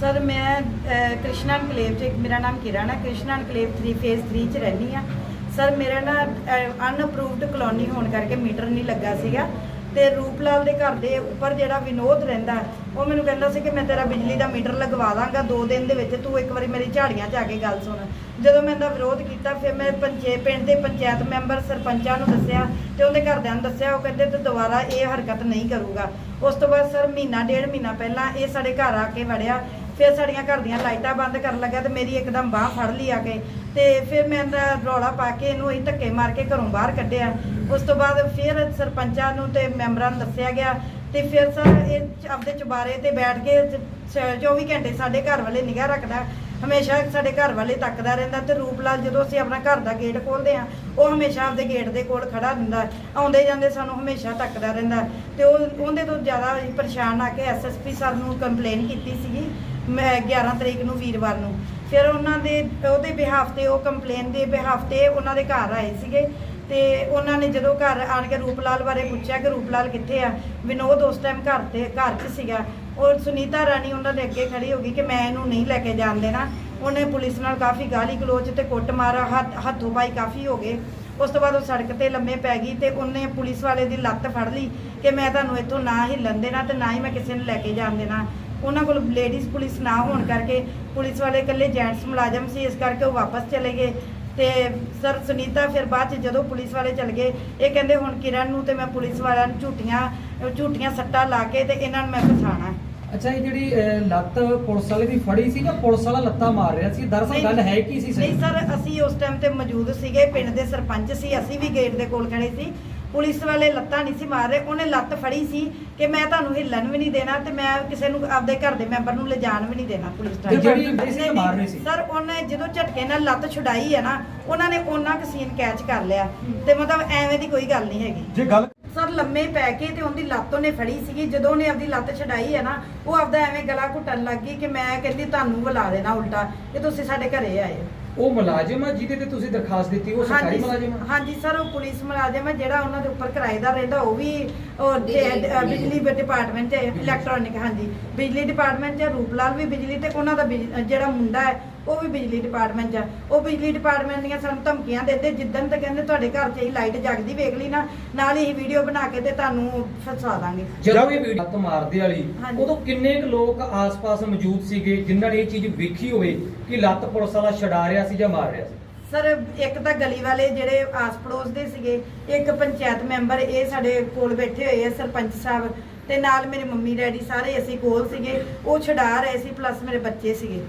Sir ਮੈਂ ਅਹ, Krishna enclave 'ਚ ਮੇਰਾ ਨਾਮ ਕਿਰਨ ਹੈ ਕ੍ਰਿਸ਼ਨਾ ਐਨਕਲੇਵ 3 ਫੇਸ 3 'ਚ ਰਹਿੰਦੀ ਆ ਸਰ ਮੇਰਾ ਨਾ ਅਨਅਪਰੂਵਡ ਕਲੋਨੀ ਹੋਣ ਕਰਕੇ ਮੀਟਰ ਨਹੀਂ ਲੱਗਾ ਸੀਗਾ ਤੇ ਰੂਪਲਾਲ ਦੇ ਘਰ ਦੇ ਉੱਪਰ ਜਿਹੜਾ ਵਿਨੋਦ ਰਹਿੰਦਾ ਉਹ ਮੈਨੂੰ ਕਹਿੰਦਾ ਸੀ ਕਿ ਮੈਂ ਤੇਰਾ ਬਿਜਲੀ ਦਾ ਮੀਟਰ ਲਗਵਾ ਦਾਂਗਾ 2 ਦਿਨ ਦੇ ਵਿੱਚ ਤੂੰ ਇੱਕ ਵਾਰੀ ਮੇਰੀ ਝਾੜੀਆਂ 'ਚ ਆ ਕੇ ਗੱਲ ਸੁਣ। ਜਦੋਂ ਮੈਂ ਇਹਦਾ ਵਿਰੋਧ ਕੀਤਾ ਫਿਰ ਮੈਂ ਪੰਚੇ ਪਿੰਡ ਦੇ ਪੰਚਾਇਤ ਮੈਂਬਰ ਸਰਪੰਚਾਂ ਨੂੰ ਦੱਸਿਆ ਤੇ ਉਹਦੇ ਘਰਦਿਆਂ ਨੂੰ ਦੱਸਿਆ ਉਹ ਕਹਿੰਦੇ ਤੂੰ ਦੁਬਾਰਾ ਇਹ ਹਰਕਤ ਨਹੀਂ ਕਰੂਗਾ। ਉਸ ਤੋਂ ਬਾਅਦ ਸਰ ਮਹੀਨਾ ਡੇਢ ਮਹੀਨਾ ਪਹਿਲਾਂ ਇਹ ਸਾਡੇ ਘਰ ਆ ਕੇ ਵੜਿਆ। ਫਿਰ ਸਾਡੀਆਂ ਘਰ ਦੀਆਂ ਲਾਈਟਾਂ ਬੰਦ ਕਰਨ ਲੱਗਾ ਤੇ ਮੇਰੀ ਇੱਕਦਮ ਬਾਹ ਫੜ ਲਈ ਆ ਕੇ ਤੇ ਫਿਰ ਮੈਂ ਇਹਦਾ ਰੌਲਾ ਪਾ ਕੇ ਇਹਨੂੰ ਅਸੀਂ ਧੱਕੇ ਮਾਰ ਕੇ ਘਰੋਂ ਬਾਹਰ ਕੱਢਿਆ। ਉਸ ਤੋਂ ਬਾਅਦ ਫਿਰ ਸਰਪੰਚਾਂ ਨੂੰ ਤੇ ਮੈਂਬਰਾਂ ਨੂੰ ਦੱਸਿਆ ਗਿਆ ਤੇ ਫਿਰ ਸਰ ਇਹ ਆਪਦੇ ਚੁਬਾਰੇ ਤੇ ਬੈਠ ਕੇ ਚ- 24 ਘੰਟੇ ਸਾਡੇ ਘਰ ਵਾਲੇ ਨਿਗਾਹ ਰੱਖਦਾ, ਹਮੇਸ਼ਾ ਸਾਡੇ ਘਰ ਵਾਲੇ ਤੱਕਦਾ ਰਹਿੰਦਾ ਤੇ ਰੂਪਲਾਲ ਜਦੋਂ ਅਸੀਂ ਆਪਣਾ ਘਰ ਦਾ ਗੇਟ ਖੋਲਦੇ ਆ ਉਹ ਹਮੇਸ਼ਾ ਆਪਦੇ ਗੇਟ ਦੇ ਕੋਲ ਖੜਾ ਰਹਿੰਦਾ ਆਉਂਦੇ ਜਾਂਦੇ ਸਾਨੂੰ ਹਮੇਸ਼ਾ ਤੱਕਦਾ ਰਹਿੰਦਾ ਤੇ ਉਹ ਉਹਦੇ ਤੋਂ ਜ਼ਿਆਦਾ ਪਰੇਸ਼ਾਨ ਆ ਕੇ ਐਸਐਸਪੀ ਸਰ ਨੂੰ ਕੰਪਲੇਨ ਕੀਤੀ ਸੀਗੀ। 11 ਤਰੀਕ ਨੂੰ ਵੀਰਵਾਰ ਨੂੰ। ਫਿਰ ਉਹਨਾਂ ਦੇ, ਉਹਦੇ ਬਿਹਾਫ ਤੇ, ਉਹ ਕੰਪਲੇਨ ਦੇ ਬਿਹਾਫ ਤੇ ਉਹਨਾਂ ਦੇ ਘਰ ਆਏ ਸੀਗੇ। ਤੇ ਉਹਨਾਂ ਨੇ ਜਦੋਂ ਘਰ ਆਣ ਕੇ ਰੂਪਲਾਲ ਬਾਰੇ ਪੁੱਛਿਆ ਕਿ ਰੂਪਲਾਲ ਕਿੱਥੇ ਆ ਵਿਨੋਦ ਉਸ ਟਾਈਮ ਘਰ ਤੇ, ਘਰ 'ਚ ਸੀਗਾ। ਔਰ ਸੁਨੀਤਾ ਰਾਣੀ ਉਹਨਾਂ ਦੇ ਅੱਗੇ ਖੜੀ ਹੋ ਗਈ ਕਿ ਮੈਂ ਇਹਨੂੰ ਨਹੀਂ ਲੈ ਕੇ ਜਾਣ ਦੇਣਾ। ਉਹਨੇ ਪੁਲਿਸ ਨਾਲ ਕਾਫੀ ਗਾਲੀ ਗਲੋਚ ਤੇ ਕੁੱਟ ਮਾਰਾ, ਹੱਥ, ਹੱਥੋਂ ਪਾਈ ਕਾਫੀ ਹੋ ਗਏ। ਉਸ ਤੋਂ ਬਾਅਦ ਉਹ ਸੜਕ ਤੇ ਲੰਮੇ ਪੈ ਗਈ ਤੇ ਉਹਨੇ ਪੁਲਿਸ ਵਾਲੇ ਦੀ ਲੱਤ ਫੜ ਲਈ ਕਿ ਮੈਂ ਤੁਹਾਨੂੰ ਇੱਥੋਂ ਨਾ ਹਿੱਲਣ ਦੇਣਾ ਤੇ ਨਾ ਹੀ ਮੈਂ ਕਿਸੇ ਨੂੰ ਲੈ ਕੇ ਜਾਣ ਦੇਣਾ। ਉਹਨਾਂ ਕੋਲ ਲੇਡੀਜ਼ ਪੁਲਿਸ ਨਾ ਹੋਣ ਕਰਕੇ ਪੁਲਿਸ ਵਾਲੇ ਇਕੱਲੇ ਜੈਂਟਸ ਮੁਲਾਜ਼ਮ ਸੀ ਇਸ ਕਰਕੇ ਉਹ ਵਾਪਸ ਚਲੇ ਗਏ। ਤੇ ਸਰ ਸੁਨੀਤਾ ਫਿਰ ਬਾਅਦ ਚ ਜਦੋਂ ਪੁਲਿਸ ਵਾਲੇ ਚਲ ਗਏ ਇਹ ਕਹਿੰਦੇ ਹੁਣ ਕਿਰਨ ਨੂੰ ਤੇ ਮੈਂ ਪੁਲਿਸ ਵਾਲਿਆਂ ਨੂੰ ਝੂਠੀਆਂ ਝੂਠੀਆਂ ਸੱਟਾਂ ਲਾ ਕੇ ਤੇ ਇਹਨਾਂ ਨੂੰ ਮੈਂ ਫਸਾਣਾ। ਅੱਛਾ ਇਹ ਜਿਹੜੀ ਲੱਤ ਪੁਲਿਸ ਵਾਲੇ ਦੀ ਫੜੀ ਸੀ ਜਾਂ ਪੁਲਿਸ ਵਾਲਾ ਲੱਤਾਂ ਮਾਰ ਰਿਹਾ ਸੀ? ਦਰਅਸਲ ਗੱਲ ਹੈ ਕੀ ਸੀ ਨਹੀਂ ਸਰ? ਅਸੀਂ ਉਸ ਟਾਈਮ ਤੇ ਮੌਜੂਦ ਸੀਗੇ ਪਿੰਡ ਦੇ ਸਰਪੰਚ ਸੀ ਅਸੀਂ ਵੀ ਗੇਟ ਦੇ ਕੋਲ ਖੜੇ ਸੀ। ਪੁਲਿਸ ਵਾਲੇ ਲੱਤਾਂ ਨਹੀਂ ਸੀ ਮਾਰ ਰਹੇ ਉਹਨੇ ਲੱਤ ਫੜੀ ਸੀ ਕਿ ਮੈਂ ਤੁਹਾਨੂੰ ਹਿੱਲਣ ਵੀ ਨਹੀਂ ਦੇਣਾ ਤੇ ਮੈਂ ਕਿਸੇ ਨੂੰ ਆਪਦੇ ਘਰ ਦੇ ਮੈਂਬਰ ਨੂੰ ਲਿਜਾਣ ਵੀ ਨਹੀਂ ਦੇਣਾ ਪੁਲਿਸ ਜਿਹੜੀ ਮਾਰ ਰਹੀ ਸੀ। ਸਰ ਉਹਨੇ ਜਦੋਂ ਝਟਕੇ ਨਾਲ ਲੱਤ ਛੁਡਾਈ ਹੈ ਨਾ ਉਹਨਾਂ ਨੇ ਉਹਨਾਂ ਕੁ ਸੀਨ ਕੈਚ ਕਰ ਲਿਆ। ਤੇ ਮਤਲਬ ਐਵੇਂ ਦੀ ਕੋਈ ਗੱਲ ਨਹੀਂ ਹੈਗੀ। ਜੇ ਗੱਲ ਸਰ ਲੰਮੇ ਪੈ ਕੇ ਤੇ ਉਹਦੀ ਲੱਤ ਉਹਨੇ ਫੜੀ ਸੀਗੀ। ਜਦੋਂ ਉਹਨੇ ਆਪਦੀ ਲੱਤ ਛਡਾਈ ਹੈ ਨਾ ਉਹ ਆਪਦਾ ਐਵੇਂ ਗਲਾ ਘੁੱਟਣ ਲੱਗ ਗਈ ਕਿ ਮੈਂ ਕਹਿੰਦੀ ਤੁਹਾਨੂੰ ਬੁਲਾ ਦੇਣਾ ਉਲਟਾ ਕਿ ਤੁਸੀਂ ਸਾਡੇ ਘਰੇ ਆਏ। ਉਹ ਮੁਲਾਜ਼ਮ ਆ ਜਿਹਦੇ ਤੇ ਤੁਸੀਂ ਦਰਖਾਸਤ ਦਿੱਤੀ ਉਹ ਸਰਕਾਰੀ ਮੁਲਾਜ਼ਮ ਆ? ਹਾਂਜੀ ਸਰ ਉਹ ਪੁਲਿਸ ਮੁਲਾਜ਼ਮ ਹੈ ਜਿਹੜਾ ਉਹਨਾਂ ਦੇ ਉੱਪਰ ਕਿਰਾਏਦਾਰ ਰਹਿੰਦਾ ਉਹ ਵੀ ਉਹ ਤੇ, ਅ, ਬਿਜਲੀ ਡਿਪਾਰਟਮੈਂਟ ਹੈ ਇਲੈਕਟ੍ਰੋਨਿਕ ਹਾਂਜੀ। ਬਿਜਲੀ ਡਿਪਾਰਟਮੈਂਟ 'ਚ ਰੂਪਲਾਲ ਵੀ ਬਿਜਲੀ ਤੇ ਉਹਨਾਂ ਦਾ ਬਿਜ- ਜਿਹੜਾ ਮੁੰਡਾ ਹੈ ਉਹ ਵੀ ਬਿਜਲੀ ਡਿਪਾਰਟਮੈਂਟ 'ਚ। ਉਹ ਬਿਜਲੀ ਡਿਪਾਰਟਮੈਂਟ ਦੀਆਂ ਸਾਨੂੰ ਧਮਕੀਆਂ ਦਿੰਦੇ ਜਿੱਦਣ ਤੱਕ ਕਹਿੰਦੇ ਤੁਹਾਡੇ ਘਰ 'ਚ ਹੀ ਲਾਈਟ ਜਗਦੀ ਵੇਖ ਲਈ ਨਾ ਨਾਲ ਹੀ ਵੀਡੀਓ ਬਣਾ ਕੇ ਤੇ ਤੁਹਾਨੂੰ ਫਸਾ ਦਾਂਗੇ ਜਦੋਂ ਇਹ ਵੀਡੀਓ ਲੱਤ ਮਾਰਦੇ ਵਾਲੀ ਹਾਂਜੀ। ਉਦੋਂ ਕਿੰਨੇ ਕੁ ਲੋਕ ਆਸ-ਪਾਸ ਮੌਜੂਦ ਸੀਗੇ ਜਿਨ੍ਹਾਂ ਨੇ ਇਹ ਚੀਜ਼ ਵੇਖੀ ਹੋਵੇ ਕਿ ਲੱਤ ਪੁਲਿਸ ਵਾਲਾ ਛਡਾ ਰਿਹਾ ਸੀ ਜਾਂ ਮਾਰ ਰਿਹਾ ਸੀ ਸਰ ਇੱਕ ਤਾਂ ਗਲੀ ਵਾਲੇ ਜਿਹੜੇ ਆਸ ਪੜੋਸ ਦੇ ਸੀਗੇ ਇੱਕ ਪੰਚਾਇਤ ਮੈਂਬਰ ਇਹ ਸਾਡੇ ਕੋਲ ਬੈਠੇ ਹੋਏ ਆ ਸਰਪੰਚ ਸਾਹਿਬ ਤੇ ਨਾਲ ਮੇਰੇ ਮੰਮੀ ਡੈਡੀ ਸਾਰੇ ਅਸੀਂ ਕੋਲ ਸੀਗੇ ਉਹ ਛਡਾ ਰਹੇ ਸੀ ਪਲੱਸ ਮੇਰੇ ਬੱਚੇ ਸੀਗੇ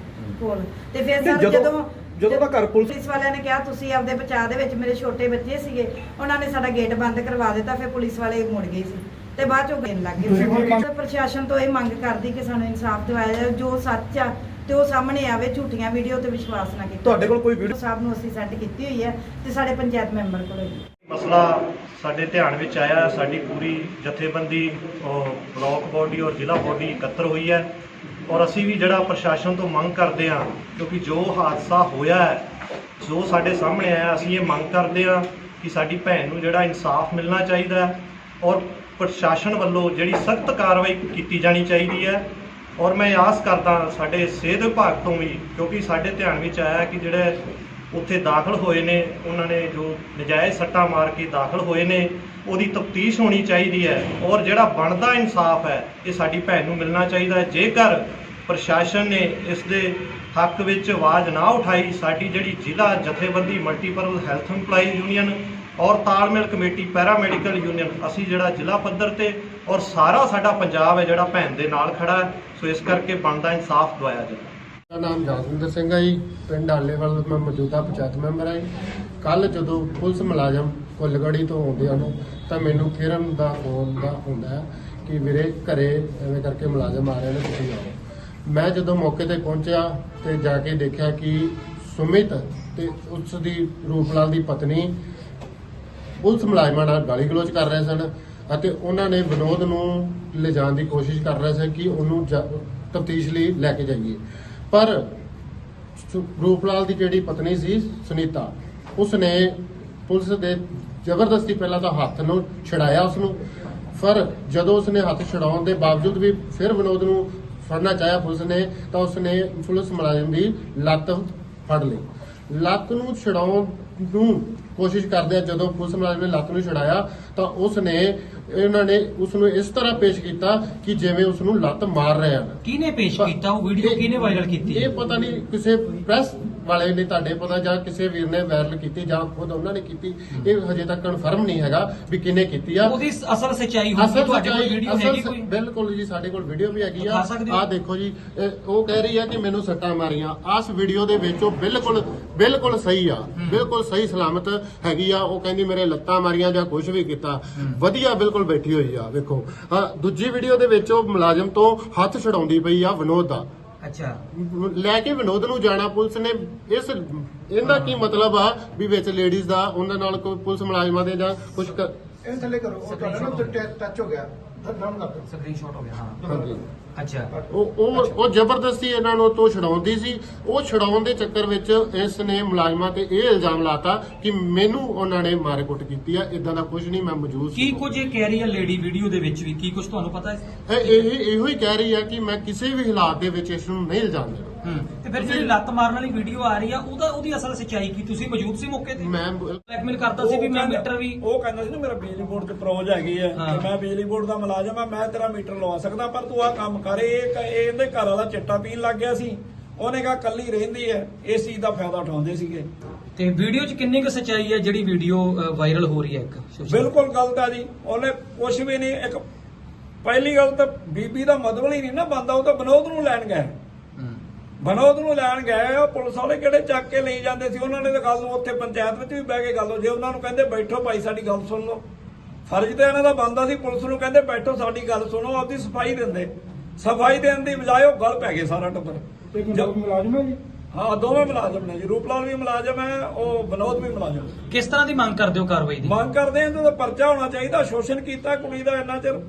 ਕੋਲ ਤੇ ਫਿਰ ਤੇ ਸਰ ਜਦੋਂ- ਜਦੋਂ ਜਦੋਂ ਦਾ ਘਰ ਪੁਲਿਸ- ਪੁਲਿਸ ਵਾਲਿਆਂ ਨੇ ਕਿਹਾ ਤੁਸੀਂ ਆਪਦੇ ਬਚਾਅ ਦੇ ਵਿੱਚ ਮੇਰੇ ਛੋਟੇ ਬੱਚੇ ਸੀਗੇ ਉਹਨਾਂ ਨੇ ਸਾਡਾ ਗੇਟ ਬੰਦ ਕਰਵਾ ਦਿੱਤਾ ਫਿਰ ਪੁਲਿਸ ਵਾਲੇ ਮੁੜ ਗਏ ਸੀ। ਤੇ ਬਾਅਦ ਚੋਂ ਦੇਣ ਲੱਗ ਤੁਸੀਂ ਹੁਣ ਗਏ ਮੰਗ- ਤੇ ਪ੍ਰਸ਼ਾਸਨ ਤੋਂ ਇਹ ਮੰਗ ਕਰਦੀ ਕਿ ਸਾਨੂੰ ਇਨਸਾਫ ਦਿਵਾਇਆ ਜਾਵੇ ਜੋ ਸੱਚ ਆ ਤੇ ਉਹ ਸਾਹਮਣੇ ਆਵੇ ਝੂਠੀਆਂ ਵੀਡੀਓ ਤੇ ਵਿਸ਼ਵਾਸ ਨਾ ਕੀਤਾ ਤੁਹਾਡੇ ਕੋਲ ਕੋਈ ਵੀਡੀਓ ਸਾਹਿਬ ਨੂੰ ਅਸੀਂ ਸੈਂਡ ਕੀਤੀ ਹੋਈ ਹੈ ਤੇ ਸਾਡੇ ਪੰਚਾਇਤ ਮੈਂਬਰ ਕੋਲ ਹੋਈ ਹੈ। ਮਸਲਾ ਸਾਡੇ ਧਿਆਨ ਵਿੱਚ ਆਇਆ ਸਾਡੀ ਪੂਰੀ ਜਥੇਬੰਦੀ ਉਹ ਬਲਾਕ ਬੋਡੀ ਔਰ ਜ਼ਿਲ੍ਹਾ ਬੋਡੀ ਇਕੱਤਰ ਹੋਈ ਹੈ। ਔਰ ਅਸੀਂ ਵੀ ਜਿਹੜਾ ਪ੍ਰਸ਼ਾਸਨ ਤੋਂ ਮੰਗ ਕਰਦੇ ਹਾਂ, ਕਿਉਂਕਿ ਜੋ ਹਾਦਸਾ ਹੋਇਆ ਹੈ, ਜੋ ਸਾਡੇ ਸਾਹਮਣੇ ਆਇਆ, ਅਸੀਂ ਇਹ ਮੰਗ ਕਰਦੇ ਹਾਂ ਕਿ ਸਾਡੀ ਭੈਣ ਨੂੰ ਜਿਹੜਾ ਇਨਸਾਫ ਮਿਲਣਾ ਚਾਹੀਦਾ ਹੈ ਔਰ ਪ੍ਰਸ਼ਾਸਨ ਵੱਲੋਂ ਜਿਹੜੀ ਸਖਤ ਕਾਰਵਾਈ ਕੀਤੀ ਜਾਣੀ ਚਾਹੀਦੀ ਹੈ। ਔਰ ਮੈਂ ਆਸ ਕਰਦਾ ਸਾਡੇ ਸਿਹਤ ਵਿਭਾਗ ਤੋਂ ਵੀ, ਕਿਉਂਕਿ ਸਾਡੇ ਧਿਆਨ ਵਿੱਚ ਆਇਆ ਕਿ ਜਿਹੜੇ ਉੱਥੇ ਦਾਖਲ ਹੋਏ ਨੇ, ਉਹਨਾਂ ਨੇ ਜੋ ਨਜਾਇਜ਼ ਸੱਟਾਂ ਮਾਰ ਕੇ ਦਾਖਲ ਹੋਏ ਨੇ, ਉਹਦੀ ਤਫਤੀਸ਼ ਹੋਣੀ ਚਾਹੀਦੀ ਹੈ ਔਰ ਜਿਹੜਾ ਬਣਦਾ ਇਨਸਾਫ ਹੈ, ਇਹ ਸਾਡੀ ਭੈਣ ਨੂੰ ਮਿਲਣਾ ਚਾਹੀਦਾ ਹੈ। ਜੇਕਰ ਪ੍ਰਸ਼ਾਸਨ ਨੇ ਇਸ ਦੇ ਹੱਕ ਵਿੱਚ ਆਵਾਜ਼ ਨਾ ਉਠਾਈ, ਸਾਡੀ ਜਿਹੜੀ ਜ਼ਿਲ੍ਹਾ ਜਥੇਬੰਦੀ ਮਲਟੀਪਰਪਸ ਹੈਲਥ EMPLOYEES ਯੂਨੀਅਨ ਔਰ ਤਾਲਮੇਲ ਕਮੇਟੀ ਪੈਰਾਮੈਡੀਕਲ ਯੂਨੀਅਨ, ਅਸੀਂ ਜਿਹੜਾ ਜ਼ਿਲ੍ਹਾ ਪੱਧਰ ਤੇ ਔਰ ਸਾਰਾ ਸਾਡਾ ਪੰਜਾਬ ਹੈ ਜਿਹੜਾ ਭੈਣ ਦੇ ਨਾਲ ਖੜਾ ਸੋ ਇਸ ਕਰਕੇ ਬਣਦਾ ਇਨਸਾਫ ਦਵਾਇਆ ਜਾਵੇ। ਮੇਰਾ ਨਾਮ ਜਸਵਿੰਦਰ ਸਿੰਘ ਹੈ ਜੀ, ਪਿੰਡ ਆਲੇਵਾਲ ਮੈਂ ਮੌਜੂਦਾ ਪੰਚਾਇਤ ਮੈਂਬਰ ਹਾਂ ਕੱਲ ਜਦੋਂ ਪੁਲਿਸ ਮੁਲਾਜ਼ਮ ਕੋਲਗੜੀ ਤੋਂ ਆਉਂਦੇ ਹਨ ਤਾਂ ਮੈਨੂੰ ਕਿਰਨ ਦਾ ਫੋਨ ਦਾ ਹੁੰਦਾ ਹੈ ਕਿ ਵੀਰੇ ਘਰੇ ਐਵੇਂ ਕਰਕੇ ਮੁਲਾਜ਼ਮ ਆ ਰਹੇ ਨੇ, ਤੁਸੀਂ ਆਓ। ਮੈਂ ਜਦੋਂ ਮੌਕੇ ਤੇ ਪਹੁੰਚਿਆ ਤੇ ਜਾ ਕੇ ਦੇਖਿਆ ਕਿ ਸੁਮਿਤ ਤੇ ਉਸ ਦੀ ਰੂਪਲਾਲ ਦੀ ਪਤਨੀ ਪੁਲਿਸ ਮੁਲਾਜ਼ਮਾਂ ਨਾਲ ਗਾਲੀ ਗਲੋਚ ਕਰ ਰਹੇ ਸਨ ਅਤੇ ਉਹਨਾਂ ਨੇ ਵਿਨੋਦ ਨੂੰ ਲਿਜਾਣ ਦੀ ਕੋਸ਼ਿਸ਼ ਕਰ ਰਹੇ ਸਨ ਕਿ ਉਹਨੂੰ ਤਫਤੀਸ਼ ਲਈ ਲੈ ਕੇ ਜਾਈਏ। ਪਰ ਸੁ- ਰੂਪਲਾਲ ਦੀ ਜਿਹੜੀ ਪਤਨੀ ਸੀ? ਸੁਨੀਤਾ। ਉਸ ਨੇ ਪੁਲਿਸ ਦੇ ਜ਼ਬਰਦਸਤੀ ਪਹਿਲਾਂ ਤਾਂ ਹੱਥ ਨੂੰ ਛਡਾਇਆ ਉਸ ਨੂੰ ਪਰ ਜਦੋਂ ਉਸ ਨੇ ਹੱਥ ਛਡਾਉਣ ਦੇ ਬਾਵਜੂਦ ਵੀ ਫਿਰ ਵਿਨੋਦ ਨੂੰ ਫੜਨਾ ਚਾਹਿਆ ਪੁਲਿਸ ਨੇ, ਤਾਂ ਉਸਨੇ ਪੁਲਿਸ ਮੁਲਾਜ਼ਮ ਦੀ ਲੱਤ ਫੜ ਲਈ। ਲੱਤ ਨੂੰ ਛਡਾਉਣ ਨੂੰ ਕੋਸ਼ਿਸ਼ ਕਰਦੇ ਆ ਜਦੋਂ ਪੁਲਿਸ ਮੁਲਾਜ਼ਮ ਨੇ ਲੱਤ ਨੂੰ ਛਡਾਇਆ ਤਾਂ ਉਸ ਨੇ ਇਹਨਾਂ ਨੇ ਉਸ ਨੂੰ ਇਸ ਤਰ੍ਹਾਂ ਪੇਸ਼ ਕੀਤਾ ਕਿ ਜਿਵੇਂ ਉਸ ਨੂੰ ਲੱਤ ਮਾਰ ਰਹੇ ਹਨ। ਕਿਹਨੇ ਪੇਸ਼ ਕੀਤਾ? ਉਹ ਵੀਡੀਓ ਕਿਹਨੇ ਵਾਇਰਲ ਕੀਤੀ? ਇਹ ਪਤਾ ਨਹੀਂ ਕਿਸੇ ਪ੍ਰੈਸ ਵਾਲੇ ਨੇ ਤੁਹਾਡੇ ਪਤਾ ਜਾਂ ਕਿਸੇ ਵੀਰ ਨੇ ਵਾਇਰਲ ਕੀਤੀ ਜਾਂ ਖੁਦ ਉਹਨਾਂ ਨੇ ਕੀਤੀ ਇਹ ਹਜੇ ਤੱਕ ਕਨਫਰਮ ਨਹੀਂ ਹੈਗਾ ਵੀ ਕਿਹਨੇ ਕੀਤੀ ਆ। ਉਹਦੀ ਅਸਲ ਸੱਚਾਈ ਹੋਊਗੀ ਤੁਹਾਡੇ ਕੋਲ ਵੀਡੀਓ ਹੈਗੀ ਕੋਈ? ਬਿਲਕੁਲ ਜੀ ਸਾਡੇ ਕੋਲ ਵੀਡੀਓ ਵੀ ਹੈਗੀ ਆ? ਆ ਦੇਖੋ ਜੀ ਉਹ ਕਹਿ ਰਹੀ ਆ ਕਿ ਮੈਨੂੰ ਸੱਟਾਂ ਮਾਰੀਆਂ। ਆਸ ਵੀਡੀਓ ਦੇ ਵਿੱਚ ਉਹ ਬਿਲਕੁਲ ਬਿਲਕੁਲ ਸਹੀ ਆ। ਬਿਲਕੁਲ ਸਹੀ ਸਲਾਮਤ ਹੈਗੀ ਆ। ਉਹ ਕਹਿੰਦੀ ਮੇਰੇ ਲੱਤਾਂ ਮਾਰੀਆਂ ਜਾਂ ਕੁਝ ਵੀ ਕੀਤਾ। ਵਧੀਆ ਬਿਲਕੁਲ ਬੈਠੀ ਹੋਈ ਆ ਵੇਖੋ। ਦੂਜੀ ਵੀਡੀਓ ਦੇ ਵਿੱਚ ਉਹ ਮੁਲਾਜ਼ਮ ਤੋਂ ਹੱਥ ਛਡਾਉਂਦੀ ਪਈ ਆ ਵਿਨੋਦ ਦਾ। ਅੱਛਾ। ਲੈ ਕੇ ਵਿਨੋਦ ਨੂੰ ਜਾਣਾ ਪੁਲਿਸ ਨੇ। ਇਸ ਇਹਦਾ ਕੀ ਮਤਲਬ ਆ ਵੀ ਵਿੱਚ ਲੇਡੀਜ਼ ਦਾ ਉਹਨਾਂ ਨਾਲ ਕੋਈ ਪੁਲਿਸ ਮੁਲਾਜ਼ਮਾਂ ਦੇ ਜਾਂ ਕੁਝ ਇਹ ਥੱਲੇ ਕਰੋ। ਉਹ ਤੁਹਾਡਾ ਨਾ ਟੱਚ ਹੋ ਗਿਆ। ਨਾਮ ਕਰ ਦਿਓ ਸਕਰੀਨਸ਼ਾਟ ਹੋ ਗਿਆ ਹਾਂ। ਹਾਂਜੀ ਅੱਛਾ। ਉਹ ਉਹ ਉਹ ਜ਼ਬਰਦਸਤੀ ਇਹਨਾਂ ਨੂੰ ਤੋਂ ਛਡਾਉਂਦੀ ਸੀ। ਉਹ ਛਡਾਉਣ ਦੇ ਚੱਕਰ ਵਿੱਚ ਇਸ ਨੇ ਮੁਲਾਜ਼ਮਾਂ ਤੇ ਇਹ ਇਲਜ਼ਾਮ ਲਾਤਾ ਕਿ ਮੈਨੂੰ ਉਹਨਾਂ ਨੇ ਮਾਰ ਕੁੱਟ ਕੀਤੀ ਆ। ਇਦਾਂ ਦਾ ਕੁਝ ਨਹੀਂ ਮੈਂ ਮੌਜੂਦ ਕੀ ਸੀ ਕੁਝ ਇਹ ਕਹਿ ਰਹੀ ਹੈ ਲੇਡੀ ਵੀਡੀਓ ਦੇ ਵਿੱਚ ਵੀ? ਕੀ ਕੁਝ ਤੁਹਾਨੂੰ ਪਤਾ ਹੈ ਇਹ ਇਹ ਇਹੋ ਹੀ ਕਹਿ ਰਹੀ ਆ ਕਿ ਮੈਂ ਕਿਸੇ ਵੀ ਹਾਲਾਤ ਦੇ ਵਿੱਚ ਇਸ ਨੂੰ ਨਹੀਂ ਇਲਜ਼ਾਮ ਦੇਣਾ। ਹੂੰ ਤੇ ਫਿਰ ਜਿਹੜੀ ਲੱਤ ਮਾਰਨ ਵਾਲੀ ਵੀਡੀਓ ਆ ਰਹੀ ਆ ਉਹਦਾ ਉਹਦੀ ਅਸਲ ਸੱਚਾਈ ਕੀ? ਤੁਸੀਂ ਮੌਜੂਦ ਸੀ ਮੌਕੇ ਤੇ? ਮੈਂ ਬਲੈਕਮੇਲ ਕਰਦਾ ਸੀ ਵੀ ਮੈਂ ਮੀਟਰ ਵੀ ਉਹ ਕਹਿੰਦਾ ਸੀ ਨਾ ਮੇਰਾ ਬਿਜਲੀ ਬੋਰਡ 'ਚ ਪ੍ਰੋਜ ਹੈਗੀ। ਕਿ ਮੈਂ ਬਿਜਲੀ ਬੋਰਡ ਦਾ ਮੁਲਾਜ਼ਮ ਆ ਮੈਂ ਤੇਰਾ ਮੀਟਰ ਲਵਾ ਸਕਦਾ ਪਰ ਤੂੰ ਆਹ ਕੰਮ ਕਰ। ਇਹ ਇਹਦੇ ਘਰ ਵਾਲਾ ਚਿੱਟਾ ਪੀਣ ਲੱਗ ਗਿਆ ਸੀ। ਉਹਨੇ ਕਿਹਾ ਕੱਲੀ ਰਹਿੰਦੀ ਹੈ ਇਸ ਚੀਜ਼ ਦਾ ਫਾਇਦਾ ਉਠਾਉਂਦੇ ਸੀਗੇ। ਤੇ ਵੀਡੀਓ 'ਚ ਕਿੰਨੀ ਕੁ ਸੱਚਾਈ ਹੈ ਜਿਹੜੀ ਵੀਡੀਓ ਵਾਇਰਲ ਹੋ ਰਹੀ ਹੈ ਇੱਕ? ਬਿਲਕੁਲ ਗਲਤ ਆ ਜੀ। ਉਹਨੇ ਕੁਝ ਵੀ ਨਹੀਂ ਇੱਕ ਪਹਿਲੀ ਗੱਲ ਤਾਂ ਬੀਬੀ ਦਾ ਮਤਲਬ ਹੀ ਨਹੀਂ ਨਾ ਬੰਦਾ ਉਹ ਤਾਂ ਵਿਨੋਦ ਨੂੰ ਲੈਣ ਗਏ ਹੂੰ। ਵਿਨੋਦ ਨੂੰ ਲੈਣ ਗਏ ਉਹ ਪੁਲਿਸ ਵਾਲੇ ਕਿਹੜੇ ਚੱਕ ਕੇ ਲਈ ਜਾਂਦੇ ਸੀ? ਉਹਨਾਂ ਨੇ ਤਾਂ ਗੱਲ ਉੱਥੇ ਪੰਚਾਇਤ ਵਿੱਚ ਵੀ ਬਹਿ ਕੇ ਗੱਲ ਹੋ ਜੇ। ਉਹਨਾਂ ਨੂੰ ਕਹਿੰਦੇ ਬੈਠੋ ਭਾਈ ਸਾਡੀ ਗੱਲ ਸੁਣ ਲਓ। ਫਰਜ਼ ਤਾਂ ਇਹਨਾਂ ਦਾ ਬੰਦਾ ਸੀ ਪੁਲਿਸ ਨੂੰ ਕਹਿੰਦੇ ਬੈਠੋ ਸਾਡੀ ਗੱਲ ਸੁਣੋ ਆਪਦੀ ਸਫ਼ਾਈ ਦਿੰਦੇ। ਸਫ਼ਾਈ ਦੇਣ ਦੀ ਬਜਾਏ ਉਹ ਗੱਲ ਪੈ ਗਏ ਸਾਰਾ ਟੱਬਰ। ਜਦ ਮੁਲਾਜ਼ਮ ਹੈ ਜੀ? ਹਾਂ ਦੋਵੇਂ ਮੁਲਾਜ਼ਮ ਨੇ ਜੀ। ਰੂਪਲਾਲ ਵੀ ਮੁਲਾਜ਼ਮ ਹੈ ਉਹ ਵਿਨੋਦ ਵੀ ਮੁਲਾਜ਼ਮ। ਕਿਸ ਤਰ੍ਹਾਂ ਦੀ ਮੰਗ ਕਰਦੇ ਹੋ ਕਾਰਵਾਈ ਦੀ? ਮੰਗ ਕਰਦੇ ਆ ਤਾਂ ਪਰਚਾ ਹੋਣਾ ਚਾਹੀਦਾ ਸ਼ੋਸ਼ਣ ਕੀਤਾ ਕੁੜੀ ਦਾ ਇੰਨਾ ਚਿਰ।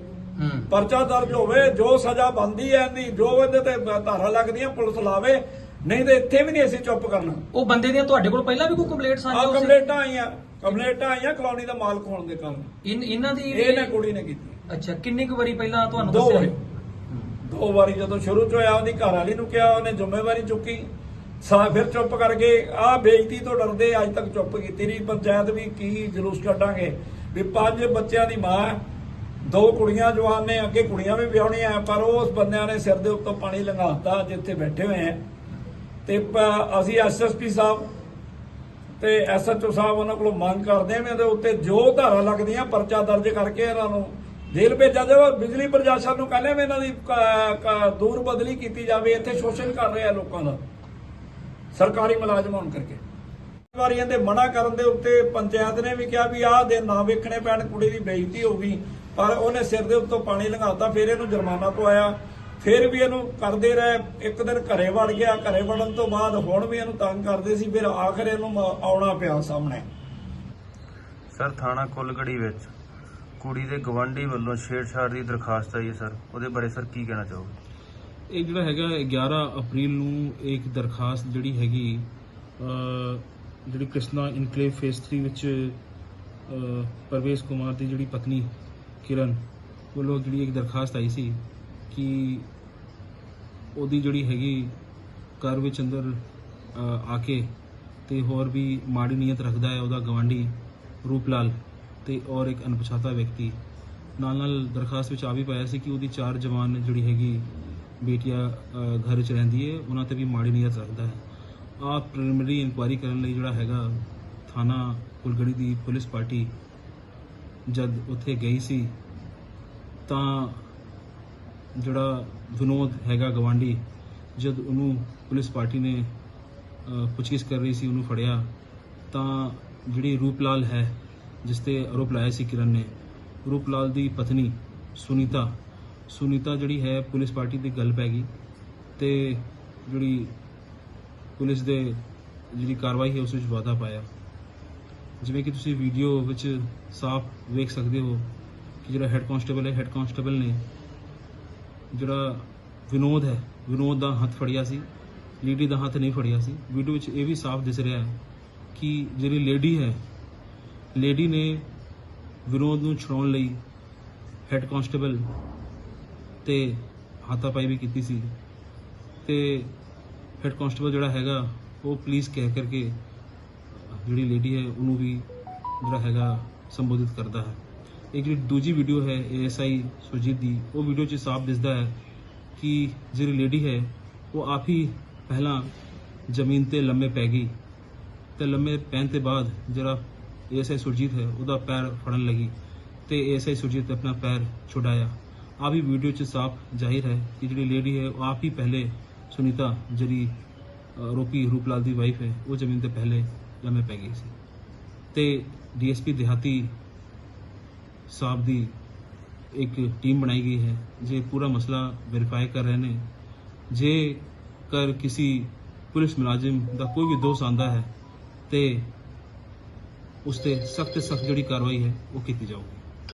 ਪਰਚਾ ਦਰਜ ਹੋਵੇ ਜੋ ਸਜ਼ਾ ਬੰਦੀ ਹੈ ਇਹਦੀ ਜੋ ਇਹਦੇ ਤੇ ਧਾਰਾ ਲੱਗਦੀਆਂ ਪੁਲਿਸ ਲਾਵੇ ਨਹੀਂ ਤੇ ਇੱਥੇ ਵੀ ਨਹੀਂ ਅਸੀਂ ਚੁੱਪ ਕਰਨਾ। ਉਹ ਬੰਦੇ ਦੀਆਂ ਤੁਹਾਡੇ ਕੋਲ ਪਹਿਲਾਂ ਵੀ ਕੋਈ ਕੰਪਲੇਂਟ ਆ ਸਾਂਝਾ ਕੰਪਲੇਟਾਂ ਆਈਆਂ ਕੰਪਲੇਟਾਂ ਆਈਆਂ ਕਲੋਨੀ ਦਾ ਮਾਲਕ ਹੋਣ ਦੇ ਕਾਰਨ ਇਨ ਇਹਨਾਂ ਦੀ ਇਹਨੇ ਕੁੜੀ ਨੇ ਕੀਤੀ। ਅੱਛਾ ਕਿੰਨੀ ਕੁ ਵਾਰੀ ਪਹਿਲਾਂ ਤੁਹਾਨੂੰ ਦੋ ਦੱਸਿਆ? ਵਾਰੀ। ਦੋ ਵਾਰੀ ਜਦੋਂ ਸ਼ੁਰੂ ਚ ਹੋਇਆ ਉਹਦੀ ਘਰ ਵਾਲੀ ਨੂੰ ਕਿਹਾ ਉਹਨੇ ਜ਼ਿੰਮੇਵਾਰੀ ਚੁੱਕੀ। ਸਾ ਫਿਰ ਚੁੱਪ ਕਰ ਗਏ ਆ ਬੇਇੱਜ਼ਤੀ ਤੋਂ ਡਰਦੇ ਅੱਜ ਤੱਕ ਚੁੱਪ ਕੀਤੀ ਨਹੀਂ। ਪੰਚਾਇਤ ਵੀ ਕੀ ਜਲੂਸ ਕੱਢਾਂਗੇ ਵੀ ਪੰਜ ਬੱਚਿਆਂ ਦੀ ਮਾਂ ਹੈ, ਦੋ ਕੁੜੀਆਂ ਜਵਾਨ ਨੇ, ਅੱਗੇ ਕੁੜੀਆਂ ਵੀ ਵਿਆਹਣੀਆਂ ਪਰ ਉਸ ਬੰਦਿਆਂ ਨੇ ਸਿਰ ਦੇ ਉੱਤੋਂ ਪਾਣੀ ਲੰਘਾਤਾ, ਜਿੱਥੇ ਬੈਠੇ ਹੋਏ ਆ। ਤੇ ਅਸੀਂ ਐਸਐਸਪੀ ਸਾਹਿਬ ਤੇ ਐਸਐਚਓ ਸਾਹਿਬ ਉਹਨਾਂ ਕੋਲੋਂ ਮੰਗ ਕਰਦੇ ਆ ਵੀ ਉੱਤੇ ਜੋ ਧਾਰਾ ਲੱਗਦੀਆਂ, ਪਰਚਾ ਦਰਜ ਕਰਕੇ ਇਹਨਾਂ ਨੂੰ ਜੇਲ੍ਹ ਭੇਜਿਆ ਜਾਵੇ ਵਿਜਲੀ ਪ੍ਰਸ਼ਾਸਨ ਨੂੰ ਕਹਿੰਦੇ ਵੀ ਇਹਨਾਂ ਦੀ ਦੂਰ ਬਦਲੀ ਕੀਤੀ ਜਾਵੇ, ਇੱਥੇ ਸ਼ੋਸ਼ਣ ਕਰ ਰਹੇ ਆ ਲੋਕਾਂ ਦਾ। ਸਰਕਾਰੀ ਮੁਲਾਜ਼ਮ ਹੋਣ ਕਰਕੇ। ਵਾਰੀਆਂ ਦੇ ਮਨਾ ਕਰਨ ਦੇ ਉੱਤੇ ਪੰਚਾਇਤ ਨੇ ਵੀ ਕਿਹਾ ਵੀ ਆਹ ਦੇ ਨਾ ਵੇਖਣੇ ਪੈਣ, ਕੁੜੀ ਦੀ ਬੇਇੱਜ਼ਤੀ ਹੋਊਗੀ ਪਰ ਉਹਨੇ ਸਿਰ ਦੇ ਉੱਤੋਂ ਪਾਣੀ ਲੰਘਾਤਾ ਫਿਰ ਇਹਨੂੰ ਜੁਰਮਾਨਾ ਪਵਾਇਆ। ਫਿਰ ਵੀ ਇਹਨੂੰ ਕਰਦੇ ਰਹੇ। ਇੱਕ ਦਿਨ ਘਰੇ ਵੜ ਗਿਆ। ਘਰੇ ਵੜਨ ਤੋਂ ਬਾਅਦ ਹੁਣ ਵੀ ਇਹਨੂੰ ਤੰਗ ਕਰਦੇ ਸੀ। ਫਿਰ ਆਖਰ ਇਹਨੂੰ ਆਉਣਾ ਪਿਆ ਸਾਹਮਣੇ। ਸਰ ਥਾਣਾ ਕੁੱਲਗੜੀ ਵਿੱਚ ਕੁੜੀ ਦੇ ਗਵਾਂਢੀ ਵੱਲੋਂ ਛੇੜਛਾੜ ਦੀ ਦਰਖਾਸਤ ਆਈ ਹੈ ਸਰ। ਉਹਦੇ ਬਾਰੇ ਸਰ ਕੀ ਕਹਿਣਾ ਚਾਹੋਗੇ? ਇਹ ਜਿਹੜਾ ਹੈਗਾ 11 ਅਪ੍ਰੈਲ ਨੂੰ ਇੱਕ ਦਰਖਾਸਤ ਜਿਹੜੀ ਹੈਗੀ ਅ, ਜਿਹੜੀ ਕ੍ਰਿਸ਼ਨਾ ਇਨਕਲੇਵ ਫੇਸ 3 ਵਿੱਚ ਅ, ਪਰਵੇਸ਼ ਕੁਮਾਰ ਦੀ ਜਿਹੜੀ ਪਤਨੀ ਕਿਰਨ ਵੱਲੋਂ ਜਿਹੜੀ ਇੱਕ ਦਰਖਾਸਤ ਆਈ ਸੀ ਕਿ ਉਹਦੀ ਜਿਹੜੀ ਹੈਗੀ ਘਰ ਵਿੱਚ ਅੰਦਰ ਆ ਕੇ ਤੇ ਹੋਰ ਵੀ ਮਾੜੀ ਨੀਅਤ ਰੱਖਦਾ ਹੈ ਉਹਦਾ ਗਵਾਂਢੀ ਰੂਪਲਾਲ ਤੇ ਔਰ ਇੱਕ ਅਣਪਛਾਤਾ ਵਿਅਕਤੀ। ਨਾਲ ਨਾਲ ਦਰਖਾਸਤ ਵਿੱਚ ਆ ਵੀ ਪਾਇਆ ਸੀ ਕਿ ਉਹਦੀ ਚਾਰ ਜਵਾਨ ਜਿਹੜੀ ਹੈਗੀ ਬੇਟੀਆਂ ਘਰ 'ਚ ਰਹਿੰਦੀ ਹੈ ਉਹਨਾਂ ਤੇ ਵੀ ਮਾੜੀ ਨੀਅਤ ਰੱਖਦਾ ਹੈ। ਆ ਪ੍ਰੀਲਿਮਿਨਰੀ ਇਨਕੁਆਇਰੀ ਕਰਨ ਲਈ ਜਿਹੜਾ ਹੈਗਾ ਥਾਣਾ ਕੁਲਗੜੀ ਦੀ ਪੁਲਿਸ ਪਾਰਟੀ ਜਦ ਉੱਥੇ ਗਈ ਸੀ, ਤਾਂ ਜਿਹੜਾ ਵਿਨੋਦ ਹੈਗਾ ਗਵਾਂਢੀ, ਜਦ ਉਹਨੂੰ ਪੁਲਿਸ ਪਾਰਟੀ ਨੇ ਪੁੱਛਗਿੱਛ ਕਰ ਰਹੀ ਸੀ, ਉਹਨੂੰ ਫੜਿਆ, ਤਾਂ ਜਿਹੜੀ ਰੂਪਲਾਲ ਹੈ, ਜਿਸ ਤੇ ਆਰੋਪ ਲਾਇਆ ਸੀ ਕਿਰਨ ਨੇ, ਰੂਪਲਾਲ ਦੀ ਪਤਨੀ ਸੁਨੀਤਾ ਸੁਨੀਤਾ ਜਿਹੜੀ ਹੈ ਪੁਲਿਸ ਪਾਰਟੀ ਦੀ ਗੱਲ ਪੈ ਗਈ ਤੇ ਜਿਹੜੀ ਪੁਲਿਸ ਦੇ ਜਿਹੜੀ ਕਾਰਵਾਈ ਹੈ, ਉਸ ਵਿੱਚ ਵਾਧਾ ਪਾਇਆ। ਜਿਵੇਂ ਕਿ ਤੁਸੀਂ ਵੀਡੀਓ ਵਿੱਚ ਸਾਫ਼ ਵੇਖ ਸਕਦੇ ਹੋ ਕਿ ਜਿਹੜਾ ਹੈੱਡ ਕਾਂਸਟੇਬਲ ਹੈ ਹੈੱਡ ਕਾਂਸਟੇਬਲ ਨੇ ਜਿਹੜਾ ਵਿਨੋਦ ਹੈ, ਵਿਨੋਦ ਦਾ ਹੱਥ ਫੜਿਆ ਸੀ ਲੇਡੀ ਦਾ ਹੱਥ ਨਹੀਂ ਫੜਿਆ ਸੀ। ਵੀਡੀਓ ਵਿੱਚ ਇਹ ਵੀ ਸਾਫ਼ ਦਿਸ ਰਿਹਾ ਹੈ ਕਿ ਜਿਹੜੀ ਲੇਡੀ ਹੈ ਲੇਡੀ ਨੇ ਵਿਨੋਦ ਨੂੰ ਛੁਡਾਉਣ ਲਈ ਹੈੱਡ ਕਾਂਸਟੇਬਲ ਤੇ ਹਾਤਾਪਾਈ ਵੀ ਕੀਤੀ ਸੀ। ਤੇ ਹੈਡ ਕਾਂਸਟੇਬਲ ਜਿਹੜਾ ਹੈਗਾ, ਉਹ ਪੁਲਿਸ ਕਹਿ ਕਰਕੇ ਜਿਹੜੀ ਲੇਡੀ ਹੈ ਉਹਨੂੰ ਵੀ ਜਿਹੜਾ ਹੈਗਾ ਸੰਬੋਧਿਤ ਕਰਦਾ ਹੈ। ਇੱਕ ਜਿਹੜੀ ਦੂਜੀ ਵੀਡੀਓ ਹੈ ਏਐਸਆਈ ਸੁਰਜੀਤ ਦੀ ਉਹ ਵੀਡੀਓ 'ਚ ਸਾਫ਼ ਦਿਸਦਾ ਹੈ ਕਿ ਜਿਹੜੀ ਲੇਡੀ ਹੈ ਉਹ ਆਪ ਹੀ ਪਹਿਲਾਂ ਜ਼ਮੀਨ ਤੇ ਲੰਮੇ ਪੈ ਗਈ। ਤੇ ਲੰਮੇ ਪੈਣ ਤੋਂ ਬਾਅਦ ਜਿਹੜਾ ਏਐਸਆਈ ਸੁਰਜੀਤ ਹੈ ਉਹਦਾ ਪੈਰ ਫੜਨ ਲੱਗੀ ਤੇ ਏਐਸਆਈ ਸੁਰਜੀਤ ਨੇ ਆਪਣਾ ਪੈਰ ਛੁਡਾਇਆ। ਆ ਵੀ ਵੀਡੀਓ 'ਚ ਸਾਫ਼ ਜ਼ਾਹਿਰ ਹੈ ਕਿ ਜਿਹੜੀ ਲੇਡੀ ਹੈ ਉਹ ਆਪ ਹੀ ਪਹਿਲੇ ਸੁਨੀਤਾ ਜਿਹੜੀ ਅ, ਆਰੋਪੀ ਰੂਪਲਾਲ ਦੀ ਵਾਈਫ ਹੈ ਉਹ ਜ਼ਮੀਨ ਤੇ ਪਹਿਲੇ ਲੰਮੇ ਪੈ ਗਈ ਸੀ। ਤੇ ਡੀਐਸਪੀ ਦਿਹਾਤੀ ਸਾਹਿਬ ਦੀ ਇੱਕ ਟੀਮ ਬਣਾਈ ਗਈ ਹੈ। ਜੇ ਪੂਰਾ ਮਸਲਾ ਵੈਰੀਫਾਈ ਕਰ ਰਹੇ ਨੇ ਜੇ ਕਰ ਕਿਸੇ ਪੁਲਿਸ ਮੁਲਾਜ਼ਮ ਦਾ ਕੋਈ ਵੀ ਦੋਸ਼ ਆਂਦਾ ਹੈ ਤੇ ਉਸ ਤੇ ਸਖਤ ਸਖਤ ਜਿਹੜੀ ਕਾਰਵਾਈ ਹੈ, ਉਹ ਕੀਤੀ ਜਾਊਗੀ।